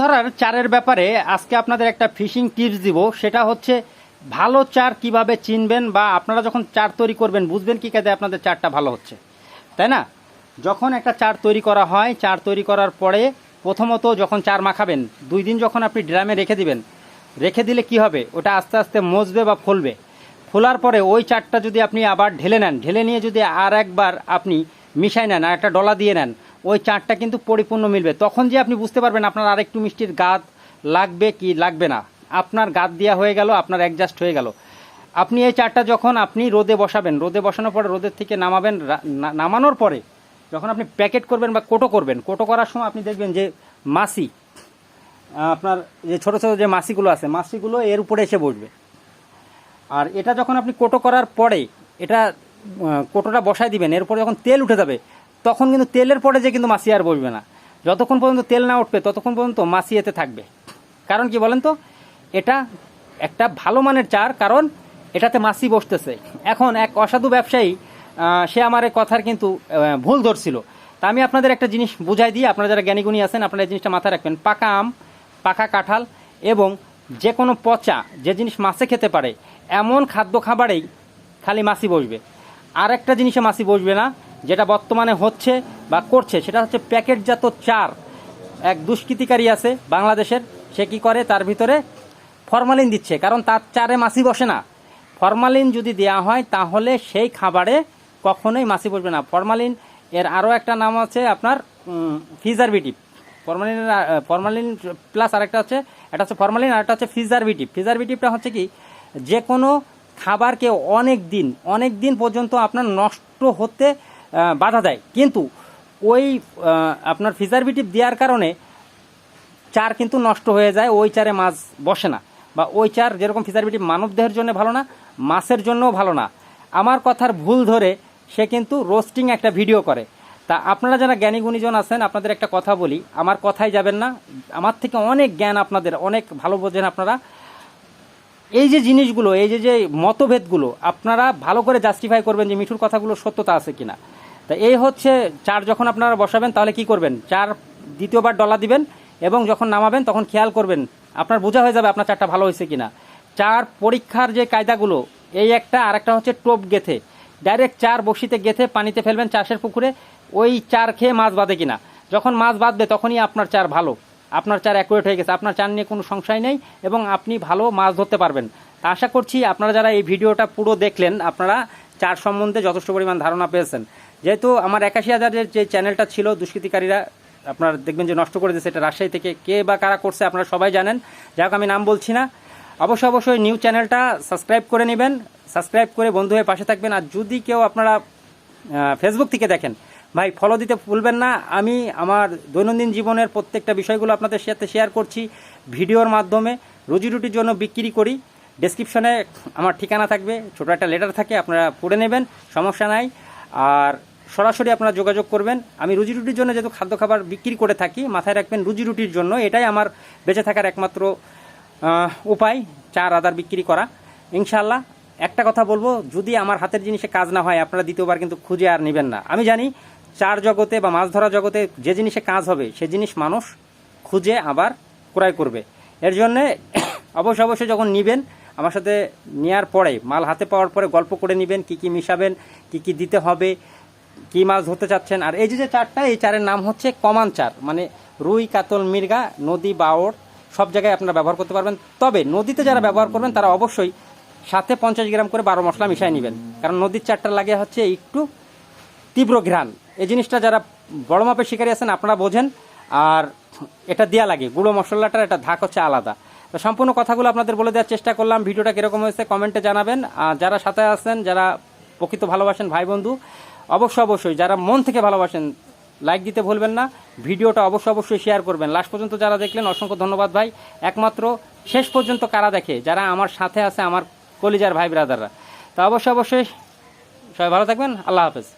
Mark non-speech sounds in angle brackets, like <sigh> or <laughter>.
ধরার চারের ব্যাপারে আজকে আপনাদের একটা ফিশিং টিপস দিব। সেটা হচ্ছে ভালো চার কীভাবে চিনবেন বা আপনারা যখন চার তৈরি করবেন, বুঝবেন কি কাজে আপনাদের চারটা ভালো হচ্ছে। তাই না? যখন একটা চার তৈরি করা হয়, চার তৈরি করার পরে প্রথমত যখন চার মাখাবেন, দুই দিন যখন আপনি ড্রামে রেখে দিবেন, রেখে দিলে কি হবে? ওটা আস্তে আস্তে মজবে বা ফলবে। ফোলার পরে ওই চারটা যদি আপনি আবার ঢেলে নেন, ঢেলে নিয়ে যদি আর একবার আপনি মিশাই নেন, আর একটা ডলা দিয়ে নেন ওই চারটা কিন্তু পরিপূর্ণ মিলবে। তখন যে আপনি বুঝতে পারবেন আপনার আরেকটু মিষ্টির গাদ লাগবে কি লাগবে না। আপনার গাদ দেওয়া হয়ে গেল, আপনার অ্যাডজাস্ট হয়ে গেল। আপনি এই চারটা যখন আপনি রোদে বসাবেন, রোদে বসানোর পরে রোদের থেকে নামাবেন নামানোর পরে যখন আপনি প্যাকেট করবেন বা কোটো করবেন, কোটো করার সময় আপনি দেখবেন যে মাসি আপনার যে ছোটো ছোটো যে মাসিগুলো আছে মাসিগুলো এর উপরে এসে বসবে। আর এটা যখন আপনি কোটো করার পরে, এটা কোটোটা বসায় দিবেন, এরপরে যখন তেল উঠে যাবে তখন কিন্তু তেলের পরে যে কিন্তু মাছি আর বসবে না। যতক্ষণ পর্যন্ত তেল না উঠবে, ততক্ষণ পর্যন্ত মাছি এতে থাকবে। কারণ কি বলেন তো? এটা একটা ভালো মানের চার, কারণ এটাতে মাছি বসতেছে। এখন এক অসাধু ব্যবসায়ী সে আমার কথার কিন্তু ভুল ধরছিল। তা আমি আপনাদের একটা জিনিস বুঝাই দিই। আপনারা যারা জ্ঞানীগুণী আছেন, আপনারা এই জিনিসটা মাথায় রাখবেন। পাকা আম, পাকা কাঁঠাল এবং যে কোনো পচা, যে জিনিস মাছে খেতে পারে, এমন খাদ্য খাবারেই খালি মাছি বসবে। আর একটা জিনিসে মাছি বসবে না যেটা বর্তমানে হচ্ছে বা করছে, সেটা হচ্ছে প্যাকেটজাত চার। এক দুষ্কৃতিকারী আছে বাংলাদেশের, সে কি করে? তার ভিতরে ফরমালিন দিচ্ছে, কারণ তার চারে মাছি বসে না। ফরমালিন যদি দেওয়া হয়, তাহলে সেই খাবারে কখনোই মাছি বসবে না। ফরমালিন, এর আরও একটা নাম আছে আপনার ফিজারবিটিভ ফরমালিন ফরমালিন প্লাস আরেকটা হচ্ছে এটা হচ্ছে ফরমালিন আর একটা হচ্ছে ফিজারবিটিভ ফিজারবিটিভটা হচ্ছে কি? যে কোনো খাবারকে অনেক দিন অনেক দিন পর্যন্ত আপনার নষ্ট হতে বাধা দেয়। কিন্তু ওই আপনার ফিজারবিটিভ দেওয়ার কারণে চার কিন্তু নষ্ট হয়ে যায়, ওই চারে মাছ বসে না। বা ওই চার যেরকম ফিজারবিটি মানব দেহের জন্য ভালো না, মাছের জন্যও ভালো না। আমার কথার ভুল ধরে সে কিন্তু রোস্টিং একটা ভিডিও করে। তা আপনারা যারা জ্ঞানী গুণীজন আছেন, আপনাদের একটা কথা বলি, আমার কথাই যাবেন না। আমার থেকে অনেক জ্ঞান আপনাদের, অনেক ভালো বোঝেন আপনারা। এই যে জিনিসগুলো, এই যে যে মতভেদগুলো, আপনারা ভালো করে জাস্টিফাই করবেন যে মিঠুর কথাগুলো সত্যতা আছে কিনা। তা এই হচ্ছে চার যখন আপনারা বসাবেন, তাহলে কি করবেন? চার দ্বিতীয়বার ডলা দিবেন এবং যখন নামাবেন, তখন খেয়াল করবেন, আপনার বোঝা হয়ে যাবে আপনার চারটা ভালো হয়েছে কিনা। চার পরীক্ষার যে কায়দাগুলো, এই একটা আর একটা হচ্ছে টোপ গেথে। ডাইরেক্ট চার বসিতে গেথে পানিতে ফেলবেন চাষের পুকুরে, ওই চার খেয়ে মাছ বাঁধে কিনা। যখন মাছ বাঁধবে, তখনই আপনার চার ভালো। আপনার চার অ্যাকুরেট হয়ে গেছে। আপনার চার নিয়ে কোনো সংশয় নেই এবং আপনি ভালো মাছ ধরতে পারবেন। তা আশা করছি আপনারা যারা এই ভিডিওটা পুরো দেখলেন, আপনারা চার সম্বন্ধে যথেষ্ট পরিমাণ ধারণা পেয়েছেন। যেহেতু আমার একাশি হাজারের যে চ্যানেলটা ছিল, দুষ্কৃতিকারীরা আপনারা দেখবেন যে নষ্ট করে দিয়েছে, এটা রাজশাহী থেকে কে বা কারা করছে আপনারা সবাই জানেন। যাই আমি নাম বলছি না। অবশ্যই অবশ্যই নিউ চ্যানেলটা সাবস্ক্রাইব করে নেবেন। সাবস্ক্রাইব করে বন্ধু হয়ে পাশে থাকবেন। আর যদি কেউ আপনারা ফেসবুক থেকে দেখেন, ভাই ফলো দিতে ভুলবেন না। আমি আমার দৈনন্দিন জীবনের প্রত্যেকটা বিষয়গুলো আপনাদের সাথে শেয়ার করছি ভিডিওর মাধ্যমে। রুজি রুটির জন্য বিক্রি করি। ডেসক্রিপশনে আমার ঠিকানা থাকবে। ছোটো একটা লেটার থাকে, আপনারা পড়ে নেবেন। সমস্যা নাই। আর সরাসরি আপনারা যোগাযোগ করবেন। আমি রুজি রুটির জন্য যেহেতু খাদ্য খাবার বিক্রি করে থাকি, মাথায় রাখবেন রুজি রুটির জন্য এটাই আমার বেঁচে থাকার একমাত্র উপায়, চার আদার বিক্রি করা। ইনশাল্লাহ একটা কথা বলব, যদি আমার হাতের জিনিসে কাজ না হয়, আপনারা দ্বিতীয়বার কিন্তু খুঁজে আর নেবেন না। আমি জানি, চার জগতে বা মাছ ধরা জগতে যে জিনিসে কাজ হবে, সে জিনিস মানুষ খুঁজে আবার ক্রয় করবে। এর জন্যে <coughs> অবশ্যই অবশ্যই যখন নিবেন, আমার সাথে নেওয়ার পরে, মাল হাতে পাওয়ার পরে গল্প করে নেবেন, কি কি মিশাবেন, কি কি দিতে হবে কি মাছ ধরতে চাচ্ছেন? আর এই যে চারটা, এই চারের নাম হচ্ছে কমান চার মানে রুই, কাতল মির্গা নদী, বাওর, সব জায়গায় আপনারা ব্যবহার করতে পারবেন। তবে নদীতে যারা ব্যবহার করবেন, তারা অবশ্যই সাথে পঞ্চাশ গ্রাম করে বারো মশলা মিশাই নেবেন। কারণ নদীর চারটা লাগে হচ্ছে একটু তীব্র ঘ্রাণ। এই জিনিসটা যারা বড় মাপের শিকারী আছেন, আপনারা বোঝেন। আর এটা দেয়া লাগে, গুঁড়ো মশলাটার একটা ধাক হচ্ছে আলাদা। তো সম্পূর্ণ কথাগুলো আপনাদের বলে দেওয়ার চেষ্টা করলাম। ভিডিওটা কীরকম হয়েছে, কমেন্টে জানাবেন। আর যারা সাথে আছেন, যারা প্রকৃত ভালোবাসেন ভাই বন্ধু অবশ্যই অবশ্যই, যারা মন থেকে ভালোবাসেন লাইক দিতে ভুলবেন না, ভিডিওটা অবশ্যই অবশ্যই শেয়ার করবেন। লাস্ট পর্যন্ত যারা দেখলেন, অসংখ্য ধন্যবাদ ভাই। একমাত্র শেষ পর্যন্ত কারা দেখে? যারা আমার সাথে আছে, আমার কলিজার ভাই ব্রাদাররা তা অবশ্যই অবশ্যই সবাই ভালো থাকবেন, আল্লাহ হাফেজ।